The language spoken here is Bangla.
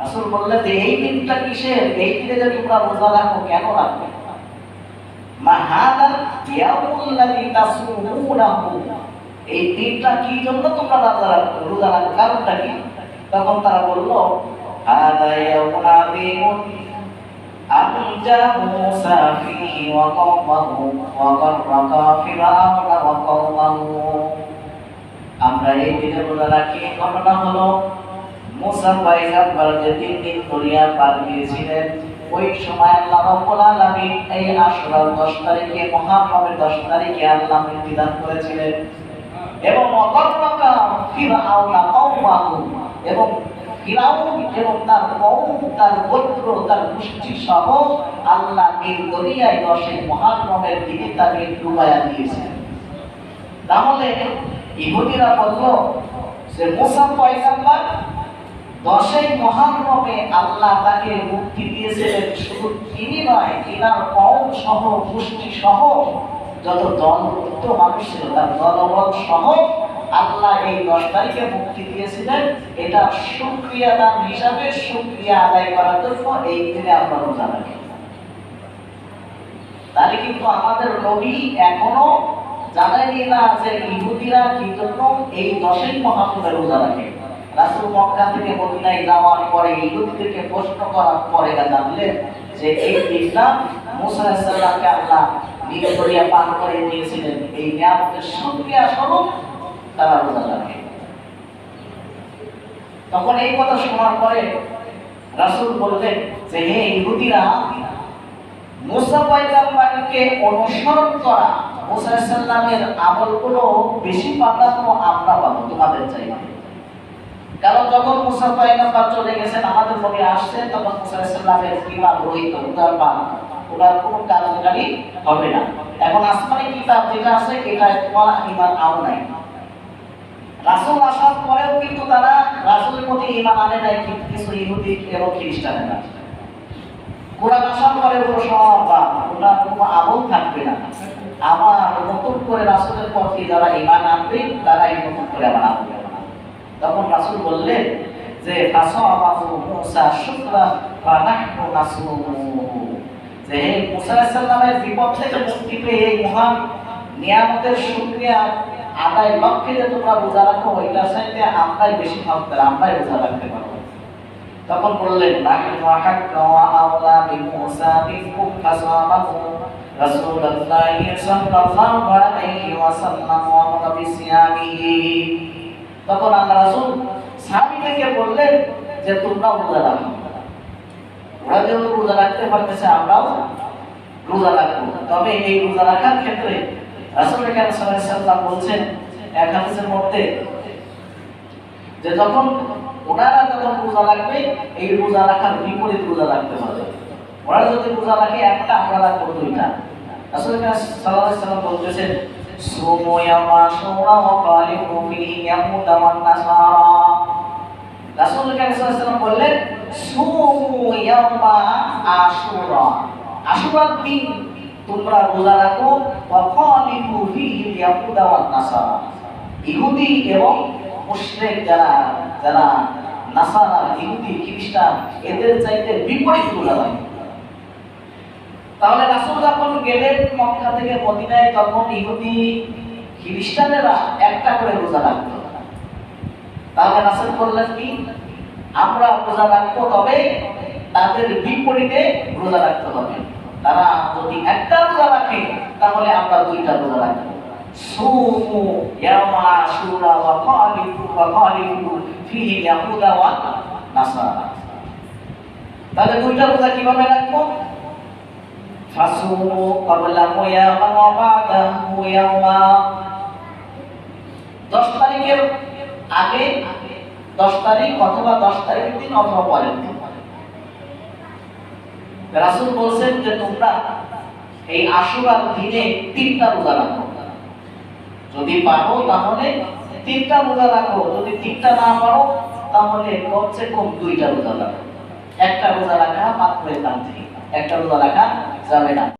রাসূল বললেন যে এই দিনটা কিসের এই দিনে যে তোমরা রোজা রাখো কেন রাখো মাহাতাল ইয়াউমুল্লাযী তাসুমুনাহু এই দিনটা কি জন্য তোমরা রোজা রাখো রোজা রাখো কারণটা কি তখন তারা বললো হাদা ইয়াউমুন আযীমুন أنجى موسى فيه وقومه وغرق فرعون وقومه আমরা এই দিনে রোজা রাখি ঘটনা হলো মুসা পয়গম্বর যে তিন দিন দরিয়া পার গিয়েছিলেন ওই সময় আল্লাহ রাব্বুল আলামিন এই আশুরার 10 তারিখে, মুহররমের 10 তারিখে আল্লাহ মৃত্যুদান করেছিলেন। এবং অগর্বকা ফিরআউনা কওমাহু এবং ফিরাউন এবং তার কওম, তার গোত্র, তার গোষ্ঠী সহ আল্লাহ এই দরিয়ায় দশে মহারমের দিকে তাকে ডুবাইয়া দিয়েছেন। তাহলে ইহুদিরা বলল যে, মুসা পয়গাম্বার দশই মহারমে আল্লাহ তাকে মুক্তি দিয়েছিলেন। শুধু তিনি নয়, তিনার কওম সহ, গোষ্ঠী সহ, যত দলভুক্ত মানুষ ছিল, তার দলবল সহ আল্লাহ এই দশ তারিখে মুক্তি দিয়েছিলেন। এটা সুক্রিয়া দান হিসাবে সুক্রিয়া আদায় করার জন্য এই দিনে আমরা রোজা রাখি। তাহলে কিন্তু আমাদের নবী এখনও জানায়নি না যে ইহুদিরা কি জন্য এই দশই মহাপুরে রোজা রাখে। রাসূল মক্কা থেকে মদিনায় যাওয়ার পরে এই ইহুদিদেরকে প্রশ্ন করার পরে জানলেন যে এই দিনটা মুসা সালামকে আল্লাহ নীল দরিয়া পার করে দিয়েছিলেন। এই নিয়ামতের সুক্রিয়া স্বরূপ তারা রোজা রাখে তখন এই কথা শোনার পরে রাসূল বললেন যে, হে ইহুদিরা, মুসা পয়গম্বরকে অনুসরণ করা মুসা সাল্লামের আমলগুলো বেশি প্রাধান্য আমরা পাবো তোমাদের চাইতে কারণ যখন মুসা পয়গম্বর চলে গেছেন, আমাদের মনে আসছে তখন মুসা সাল্লামের কিতাব রহিত উদার পান ওনার কোনো কার্যকারী হবে না। এখন আসমানি কিতাব যেটা আছে, এটা তোমার ইমান আও নাই। রাসূল আসার পরেও কিন্তু তারা রাসুলের প্রতি ঈমান আনে নাই কিছু ইহুদি এবং খ্রিস্টানেরা কোরআন আসার পরে ওগুলো সব বাদ ওটা কোনো আমল থাকবে না। আবার নতুন করে রাসূলের প্রতি যারা ঈমান আনবে তারা এই নতুন করে আবার আনবে। তখন রাসূল বললেন যে মুসা যে মুসা বিপদ থেকে মুক্তি পেয়ে এই মহান নিয়ামতের আদায় লক্ষ্যে যে তোমরা রাখো আমরাই বেশি আমরাই রাখতে পারব। তখন বললেন আওলা ফাসাবাহু রাসূলুল্লাহ সাল্লাল্লাহু আলাইহি ওয়াসাল্লাম ওয়া তখন আল্লাহ রাসূল সাহাবীদেরকে বললেন যে তোমরা রোজা রাখো। ওরা যেহেতু রোজা রাখতে পারতেছে, আমরাও রোজা রাখব। তবে এই রোজা রাখার ক্ষেত্রে রাসূল সাল্লাল্লাহু আলাইহি বলছেন এক হাদিসের মধ্যে যে, যখন ওনারা যখন রোজা রাখবে, এই রোজা রাখার বিপরীত রোজা রাখতে হবে। ওরা যদি রোজা রাখে, একটা, আমরা রাখব দুইটা। আসলে আলাইহি সাল্লাম বলতেছেন শুরা ওয়া কালিমু ফিহি ইয়াহুদা ওয়ান নাসারা রাসূল সাল্লাল্লাহু বললেন সুমু ইয়ামা আশুরা আশুরার দিন তোমরা রোজা রাখো ওয়া ফিহি নাসারা ইহুদি এবং মুশরিক যারা যারা নাসারা, ইহুদি, খ্রিস্টান, এদের চাইতে বিপরীত রাখে। তাহলে রাসূল যখন গেলেন মক্কা থেকে মদিনায়, তখন ইহুদি খ্রিস্টানেরা একটা করে রোজা রাখতো। তাহলে রাসূল বললেন কি? আমরা রোজা রাখব তবে তাদের বিপরীতে রোজা রাখতে হবে। তারা যদি একটা রোজা রাখে, তাহলে আমরা দুইটা রোজা রাখব। তাহলে দুইটা রোজা কীভাবে রাখব? ক্বাবলা মুয়ামা ওয়া বাদাহু ইয়ামা 10 তারিখের আগে 10 তারিখ অথবা 10 তারিখের দিন অথবা পরের দিন। রাসূল বলছেন যে তোমরা এই আশুরার দিনে তিনটা রোজা রাখো। যদি পারো তাহলে তিনটা রোজা রাখো। যদি তিনটা না পারো তাহলে কমসে কম দুইটা রোজা রাখো। একটা রোজা রাখা মাত্র একটা রোজা রাখা যাবে না